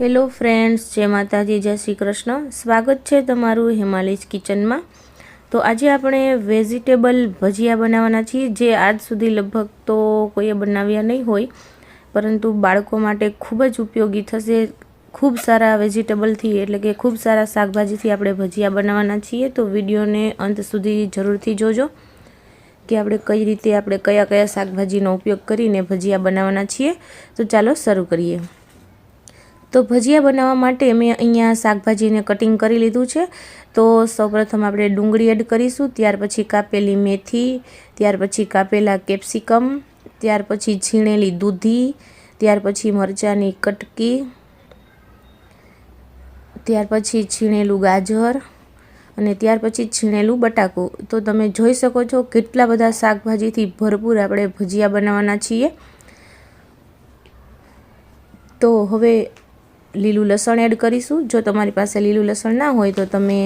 Hello friends, જય માતાજી, જય શ્રી કૃષ્ણ. સ્વાગત છે તમારું હિમાલયસ કિચનમાં. તો આજે આપણે વેજીટેબલ ભજીયા બનાવવાના છીએ, જે આજ સુધી લગભગ તો કોઈએ બનાવ્યા નહીં હોય, પરંતુ બાળકો માટે ખૂબ જ ઉપયોગી થશે. ખૂબ સારા વેજીટેબલથી, એટલે કે ખૂબ સારા શાકભાજીથી આપણે ભજીયા બનાવવાના છીએ. તો વિડીયોને અંત સુધી જરૂરથી જોજો, કે આપણે કઈ રીતે આપણે કયા કયા શાકભાજીનો ઉપયોગ કરીને ભજીયા બનાવવાના છીએ. તો ચાલો શરૂ કરીએ. તો ભજીયા બનાવવા માટે મેં અહીંયા શાકભાજીને કટિંગ કરી લીધું છે. તો સૌપ્રથમ આપણે ડુંગળી એડ કરીશું, ત્યાર પછી કાપેલી મેથી, ત્યાર પછી કાપેલા કેપ્સિકમ ત્યાર પછી છીણેલી દૂધી, ત્યાર પછી મરચાંની કટકી, ત્યાર પછી છીણેલું ગાજર અને ત્યાર પછી છીણેલું બટાકું. તો તમે જોઈ શકો છો કેટલા બધા શાકભાજીથી ભરપૂર આપણે ભજીયા બનાવવાના છીએ. તો હવે લીલું લસણ એડ કરીશું. જો તમારી પાસે લીલું લસણ ના હોય તો તમે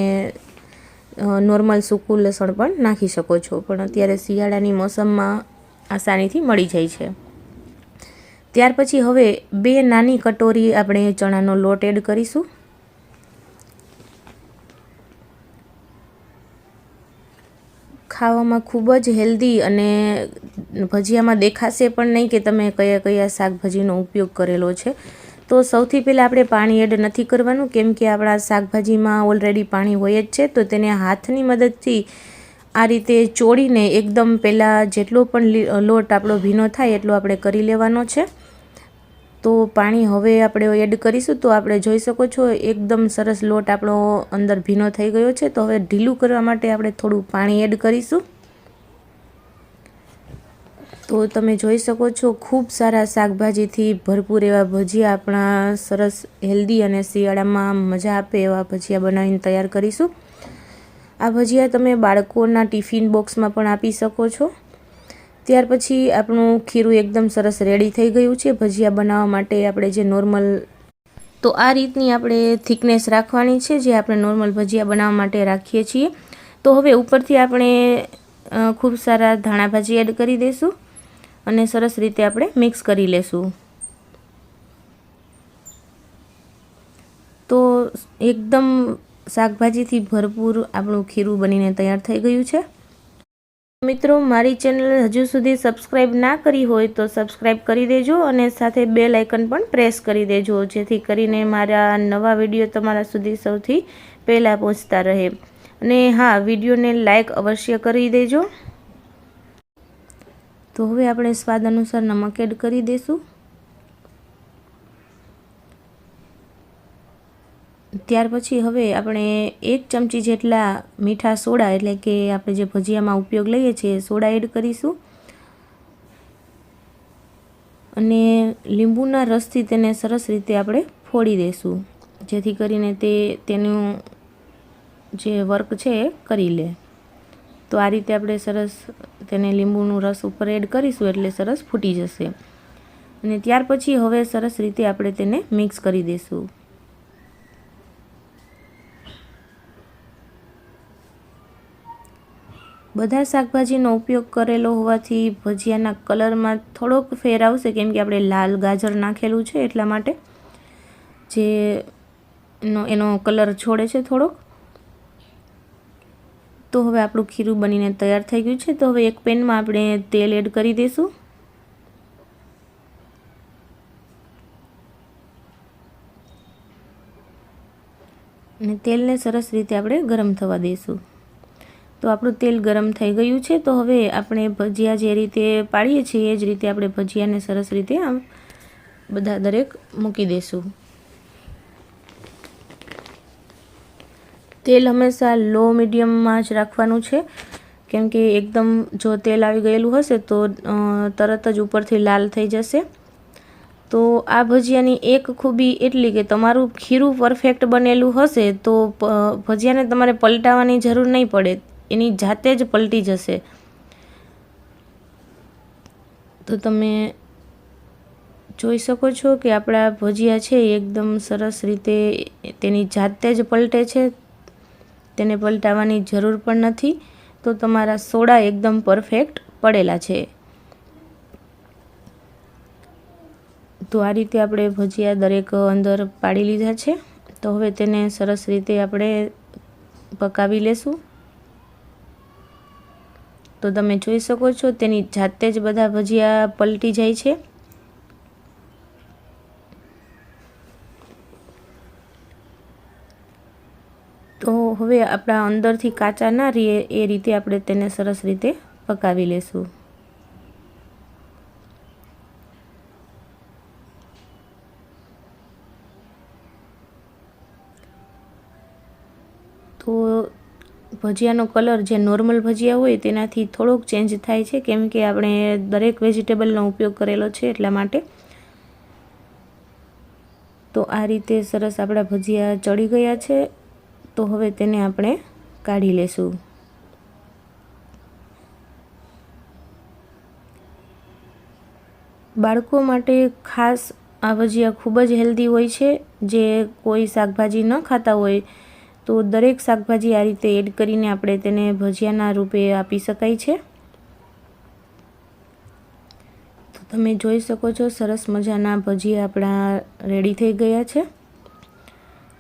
નોર્મલ સૂકું લસણ પણ નાખી શકો છો. પણ અત્યારે શિયાળાની મોસમમાં આસાનીથી મળી જાય છે. ત્યાર પછી હવે બે નાની કટોરી આપણે ચણાનો લોટ એડ કરીશું. ખાવામાં ખૂબ જ હેલ્ધી અને ભજીયામાં દેખાશે પણ નહીં કે તમે કયા કયા શાકભાજીનો ઉપયોગ કરેલો છે. તો સૌથી પહેલાં આપણે પાણી એડ નથી કરવાનું, કેમ કે આપણા શાકભાજીમાં ઓલરેડી પાણી હોય જ છે, તો તેને હાથની મદદથી આ રીતે ચોળીને એકદમ પહેલાં જેટલો પણ લોટ આપણો ભીનો થાય એટલો આપણે કરી લેવાનો છે. તો પાણી હવે આપણે એડ કરીશું, તો આપણે જોઈ શકો છો એકદમ સરસ લોટ આપણો અંદર ભીનો થઈ ગયો છે, તો હવે ઢીલું કરવા માટે આપણે થોડું પાણી એડ કરીશું. તો તમે જોઈ શકો છો, ખૂબ સારા શાકભાજીથી ભરપૂર એવા ભજીયા આપણા સરસ, હેલ્ધી અને શિયાળામાં મજા આપે એવા ભજીયા બનાવીને તૈયાર કરીશું. આ ભજીયા તમે બાળકોના ટિફિન બોક્સમાં પણ આપી શકો છો. ત્યાર પછી આપણું ખીરું એકદમ સરસ રેડી થઈ ગયું છે. ભજીયા બનાવવા માટે આપણે જે નોર્મલ તો આ રીતની આપણે થિકનેસ રાખવાની છે, જે આપણે નોર્મલ ભજીયા બનાવવા માટે રાખીએ છીએ. તો હવે ઉપરથી આપણે ખૂબ સારા ધાણા ભાજી એડ કરી દઈશું. અને સરસ રીતે આપણે મિક્સ કરી લેશું. તો એકદમ શાકભાજીથી ભરપૂર આપણું ખીરું બનીને તૈયાર થઈ ગયું છે. મિત્રો, મારી ચેનલ હજુ સુધી સબસ્ક્રાઈબ ના કરી હોય તો સબસ્ક્રાઈબ કરી દેજો અને સાથે બે લાઇકન પણ પ્રેસ કરી દેજો, જેથી કરીને મારા નવા વીડિયો તમારા સુધી સૌથી પહેલાં પહોંચતા રહે. અને હા, વિડીયોને લાઇક અવશ્ય કરી દેજો. તો હવે આપણે સ્વાદ અનુસાર નમક એડ કરી દઈશું ત્યાર પછી હવે આપણે એક ચમચી જેટલા મીઠા સોડા, એટલે કે આપણે જે ભજીયામાં ઉપયોગ લઈએ છીએ, સોડા એડ કરીશું. અને લીંબુના રસથી તેને સરસ રીતે આપણે ફોડી દઈશું જેથી કરીને તે તેનું જે વર્ક છે એ કરી લે. તો આ રીતે આપણે સરસ તેને લીંબુનું રસ ઉપર એડ કરીશું એટલે સરસ ફૂટી જશે. અને ત્યાર પછી હવે સરસ રીતે આપણે તેને મિક્સ કરી દઈશું. બધા શાકભાજીનો ઉપયોગ કરેલો હોવાથી ભજીયાના કલરમાં થોડોક ફેર આવશે, કેમ કે આપણે લાલ ગાજર નાખેલું છે એટલા માટે. જે એનો કલર છોડે છે થોડોક. તો હવે આપણું ખીરું બનીને તૈયાર થઈ ગયું છે. તો હવે એક પેનમાં આપણે તેલ એડ કરી દઈશું. અને તેલને સરસ રીતે આપણે ગરમ થવા દઈશું. તો આપણું તેલ ગરમ થઈ ગયું છે. તો હવે આપણે ભજીયા જે રીતે પાડીએ છીએ, એ જ રીતે આપણે ભજીયાને સરસ રીતે આમ બધા દરેક મૂકી દઈશું. તેલ હંમેશા લો, મીડિયમમાં જ રાખવાનું છે. કેમ કે એકદમ જો તેલ આવી ગયેલું હશે તો તરત જ ઉપરથી લાલ થઈ જશે. તો આ ભજીયાની એક ખૂબી એટલી કે તમારું ખીરું પરફેક્ટ બનેલું હશે તો ભજીયાને તમારે પલટાવવાની જરૂર નહીં પડે. એની જાતે જ પલટી જશે. તો તમે જોઈ શકો છો કે આપણા ભજીયા છે એકદમ સરસ રીતે તેની જાતે જ પલટે છે. તેને પલટાવવાની જરૂર પણ નથી, તો તમારા સોડા એકદમ પરફેક્ટ પડેલા છે. તો આ રીતે આપણે ભજીયા દરેક અંદર પાડી લીધા છે. તો હવે તેને સરસ રીતે આપણે પકાવી લેશું. તો તમે જોઈ શકો છો તેની જાતે જ બધા ભજીયા પલટી જાય છે તો હવે આપણા અંદરથી કાચા ના રહીએ, એ રીતે આપણે તેને સરસ રીતે પકાવી લેશું. તો ભજીયાનો કલર જે નોર્મલ ભજીયા હોય તેનાથી થોડોક ચેન્જ થાય છે, કેમ કે આપણે દરેક વેજીટેબલનો ઉપયોગ કરેલો છે એટલા માટે. તો આ રીતે સરસ આપણા ભજીયા ચડી ગયા છે. તો હવે તેને આપણે કાઢી લેશું. બાળકો માટે ખાસ આ ભજીયા ખૂબ જ હેલ્ધી હોય છે. જે કોઈ શાકભાજી ન ખાતા હોય, તો દરેક શાકભાજી આ રીતે એડ કરીને આપણે તેને ભજીયાના રૂપે આપી શકાય છે. તો તમે જોઈ શકો છો, સરસ મજાના ભજીયા આપણા રેડી થઈ ગયા છે.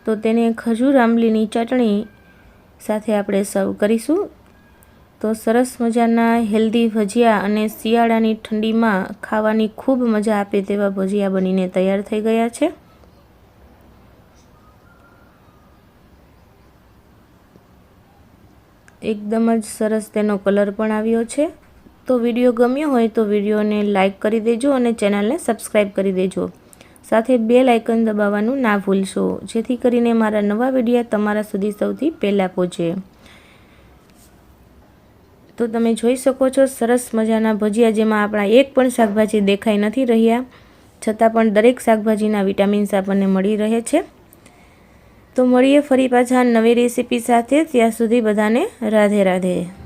તો તેને ખજૂર આંબલીની ચટણી સાથે આપણે સર્વ કરીશું. તો સરસ મજાના હેલ્ધી ભજીયા અને શિયાળાની ઠંડીમાં ખાવાની ખૂબ મજા આપે તેવા ભજીયા બનીને તૈયાર થઈ ગયા છે. એકદમ જ સરસ તેનો કલર પણ આવ્યો છે. તો વીડિયો ગમ્યો હોય તો વિડીયોને લાઇક કરી દેજો અને ચેનલને સબસ્ક્રાઈબ કરી દેજો. સાથે બે લાઇકન દબાવવાનું ના ભૂલશો. જેથી કરીને મારા નવા વિડીયા તમારા સુધી સૌથી પહેલાં પહોંચે. તો તમે જોઈ શકો છો, સરસ મજાના ભજીયા, જેમાં આપણા એક પણ શાકભાજી દેખાઈ નથી રહ્યા. છતાં પણ દરેક શાકભાજીના વિટામિન્સ આપણને મળી રહે છે. તો મળીએ ફરી પાછા નવી રેસીપી સાથે. ત્યાં સુધી બધાને રાધે રાધે.